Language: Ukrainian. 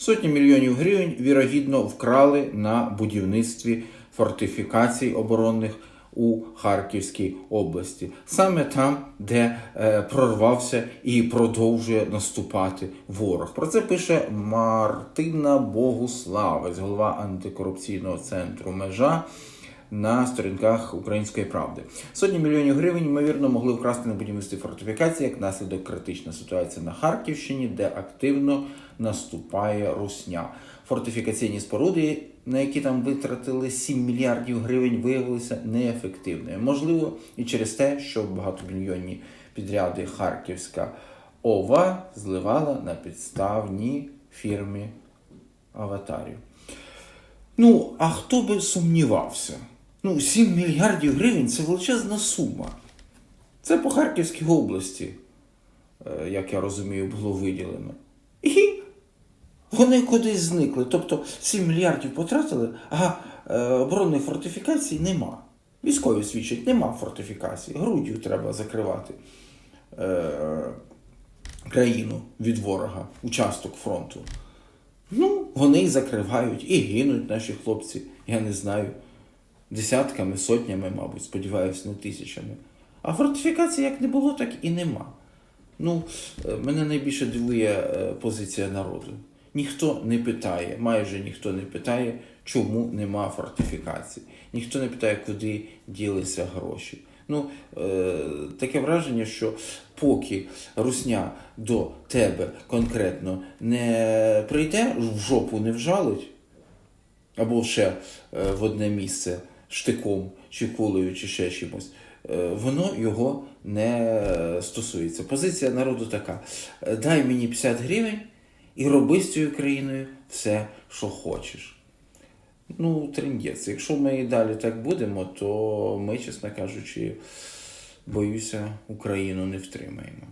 Сотні мільйонів гривень, вірогідно, вкрали на будівництві фортифікацій оборонних у Харківській області, саме там, де е, прорвався і продовжує наступати ворог. Про це пише Мартина Богуславець, голова антикорупційного центру Межа. На сторінках Української правди сотні мільйонів гривень ймовірно могли вкрасти на будівництві фортифікації як наслідок критична ситуація на Харківщині, де активно наступає Русня. Фортифікаційні споруди, на які там витратили 7 мільярдів гривень, виявилися неефективними. Можливо, і через те, що багатомільйонні підряди Харківська ОВА зливала на підставній фірмі аватарів. Ну, а хто би сумнівався? Ну, 7 мільярдів гривень це величезна сума. Це по Харківській області, е, як я розумію, було виділено. І вони кудись зникли. Тобто 7 мільярдів потратили, а е, оборонної фортифікації нема. Військові свідчать, нема фортифікації. Груддю треба закривати е, країну від ворога, участок фронту. Ну, вони і закривають, і гинуть наші хлопці, я не знаю, десятками, сотнями, мабуть, сподіваюся, не тисячами. А фортифікації як не було, так і нема. Ну, е, мене найбільше дивує е, позиція народу. Ніхто не питає, майже ніхто не питає, чому нема фортифікацій. Ніхто не питає, куди ділися гроші. Ну, е, таке враження, що поки русня до тебе конкретно не прийде, в жопу не вжалить, або ще е, в одне місце штиком, чи кулею, чи ще чимось, е, воно його не стосується. Позиція народу така: е, дай мені 50 гривень і роби з цією країною все, що хочеш. Ну, трендець. Якщо ми і далі так будемо, то ми, чесно кажучи, боюся, Україну не втримаємо.